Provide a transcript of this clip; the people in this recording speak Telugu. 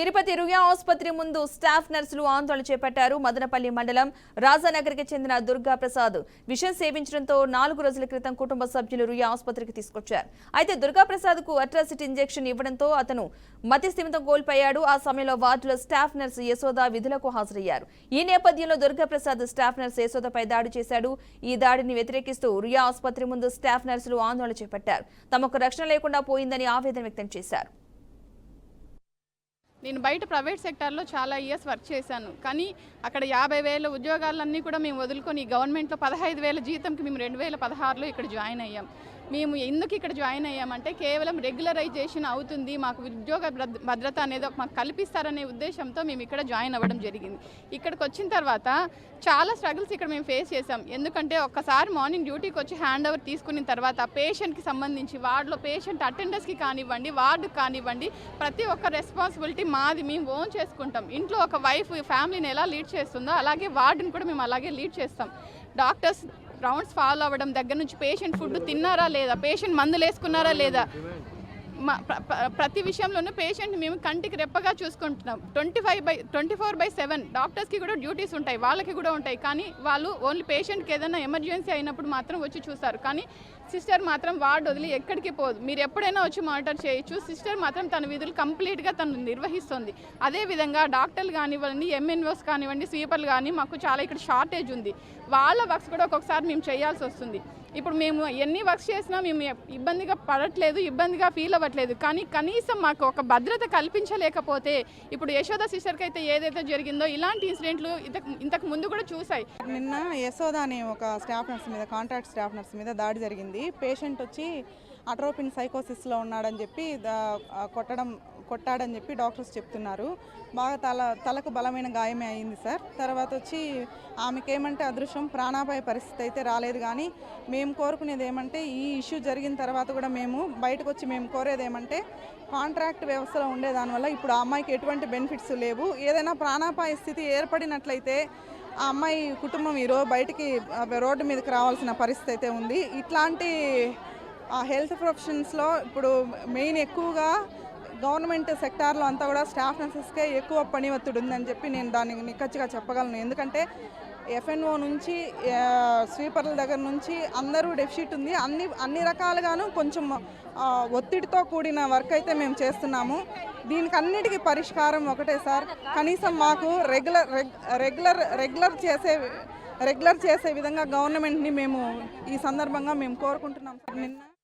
తిరుపతి రుయా ఆసుపత్రి ముందు స్టాఫ్ నర్సులు ఆందోళన చేపట్టారు. మదనపల్లి మండలం రాజానగర్కి చెందిన దుర్గా ప్రసాద్ విషం సేవించడంతో నాలుగు రోజుల క్రితం కుటుంబ సభ్యులు రుయా ఆసుపత్రికి తీసుకొచ్చారు. అయితే దుర్గా ప్రసాద్కు అట్రాసిటీ ఇంజెక్షన్ ఇవ్వడంతో అతను మతి స్థిమితం కోల్పోయాడు. ఆ సమయంలో వార్డులో స్టాఫ్ నర్సు యశోద విధులకు హాజరయ్యారు. ఈ నేపథ్యంలో దుర్గా ప్రసాద్ స్టాఫ్ నర్సు యశోదపై దాడి చేశాడు. ఈ దాడిని వ్యతిరేకిస్తూ రుయా ఆసుపత్రి ముందు స్టాఫ్ నర్సులు ఆందోళన చేపట్టారు. తమకు రక్షణ లేకుండా పోయిందని ఆవేదన వ్యక్తం చేశారు. నేను బయట ప్రైవేట్ సెక్టార్లో చాలా ఇయర్స్ వర్క్ చేశాను. కానీ అక్కడ యాభై వేల ఉద్యోగాలన్నీ కూడా మేము వదులుకొని గవర్నమెంట్లో పదహైదు వేల జీతంకి మేము రెండు వేల పదహారులో ఇక్కడ జాయిన్ అయ్యాం. మేము ఎందుకు ఇక్కడ జాయిన్ అయ్యామంటే కేవలం రెగ్యులరైజేషన్ అవుతుంది మాకు ఉద్యోగ భద్ర- భద్రత అనేది మాకు కల్పిస్తారనే ఉద్దేశంతో మేము ఇక్కడ జాయిన్ అవ్వడం జరిగింది. ఇక్కడికి వచ్చిన తర్వాత చాలా స్ట్రగుల్స్ ఇక్కడ మేము ఫేస్ చేసాం ఎందుకంటే ఒక్కసారి మార్నింగ్ డ్యూటీకి వచ్చి హ్యాండ్ ఓవర్ తీసుకున్న తర్వాత పేషెంట్కి సంబంధించి వార్డులో పేషెంట్ అటెండర్స్కి కానివ్వండి వార్డుకి కానివ్వండి ప్రతి ఒక్క రెస్పాన్సిబిలిటీ మాది మేము ఓన్ చేసుకుంటాం. ఇంట్లో ఒక వైఫ్ ఫ్యామిలీని ఎలా లీడ్ చేస్తుందో అలాగే వార్డుని కూడా మేము అలాగే లీడ్ చేస్తాం. డాక్టర్స్ రౌండ్స్ ఫాలో అవ్వడం దగ్గర నుంచి పేషెంట్ ఫుడ్ తిన్నారా లేదా? పేషెంట్ మందులు వేసుకున్నారా లేదా? మా ప్ర- ప్రతి విషయంలోనూ పేషెంట్ మేము కంటికి రెప్పగా చూసుకుంటున్నాం. Twenty five by twenty four by seven డాక్టర్స్కి కూడా డ్యూటీస్ ఉంటాయి. వాళ్ళకి కూడా ఉంటాయి. కానీ వాళ్ళు ఓన్లీ పేషెంట్కి ఏదైనా ఎమర్జెన్సీ అయినప్పుడు మాత్రం వచ్చి చూస్తారు. కానీ సిస్టర్ మాత్రం వార్డు వదిలి ఎక్కడికి పోదు. మీరు ఎప్పుడైనా వచ్చి మానిటర్ చేయొచ్చు. సిస్టర్ మాత్రం తన విధులు కంప్లీట్గా తను నిర్వహిస్తుంది. అదేవిధంగా డాక్టర్లు కానివ్వండి ఎంఎన్ఓస్ కానివ్వండి స్వీపర్లు కానీ మాకు చాలా ఇక్కడ షార్టేజ్ ఉంది. వాళ్ళ వర్క్స్ కూడా ఒక్కొక్కసారి మేము చేయాల్సి వస్తుంది. ఇప్పుడు మేము ఎన్ని వర్క్స్ చేసినా మేము ఇబ్బందిగా పడట్లేదు ఇబ్బందిగా ఫీల్ అవ్వట్లేదు. కానీ కనీసం మాకు ఒక భద్రత కల్పించలేకపోతే ఇప్పుడు యశోద సిస్టర్కి అయితే ఏదైతే జరిగిందో ఇలాంటి ఇన్సిడెంట్లు ఇంతకు ఇంతకు ముందు కూడా చూసాయి నిన్న యశోద అనే ఒక స్టాఫ్ నర్స్ మీద కాంట్రాక్ట్ స్టాఫ్ నర్స్ మీద దాడి జరిగింది. పేషెంట్ వచ్చి అట్రోపిన్ సైకోసిస్లో ఉన్నాడని చెప్పి కొట్టడం కొట్టాడని చెప్పి డాక్టర్స్ చెప్తున్నారు. బాగా తల తలకు బలమైన గాయమే అయింది సార్. తర్వాత వచ్చి ఆమెకేమంటే అదృశ్యం ప్రాణాపాయ పరిస్థితి అయితే రాలేదు కానీ మేము కోరుకునేది ఏమంటే ఈ ఇష్యూ జరిగిన తర్వాత కూడా మేము బయటకు వచ్చి మేము కోరేది ఏమంటే కాంట్రాక్ట్ వ్యవస్థలో ఉండేదానివల్ల ఇప్పుడు ఆ అమ్మాయికి ఎటువంటి బెనిఫిట్స్ లేవు. ఏదైనా ప్రాణాపాయ స్థితి ఏర్పడినట్లయితే ఆ అమ్మాయి కుటుంబం ఈరోజు బయటికి రోడ్డు మీదకి రావాల్సిన పరిస్థితి అయితే ఉంది. ఇట్లాంటి హెల్త్ ప్రొఫెషన్స్లో ఇప్పుడు మెయిన్ ఎక్కువగా గవర్నమెంట్ సెక్టార్లో అంతా కూడా స్టాఫ్ నర్సెస్కే ఎక్కువ పని ఒత్తిడి ఉందని చెప్పి నేను దాన్ని నిక్కచ్చిగా చెప్పగలను. ఎందుకంటే ఎఫ్ఎన్ఓ నుంచి స్వీపర్ల దగ్గర నుంచి అందరూ డెఫిషిట్ ఉంది. అన్ని అన్ని రకాలుగాను కొంచెం ఒత్తిడితో కూడిన వర్క్ అయితే మేము చేస్తున్నాము. దీనికన్నిటికీ పరిష్కారం ఒకటే సార్. కనీసం మాకు రెగ్యులర్ రెగ్యులర్ రెగ్యులర్ చేసే రెగ్యులర్ చేసే విధంగా గవర్నమెంట్ని మేము ఈ సందర్భంగా మేము కోరుకుంటున్నాం. సార్ నిన్న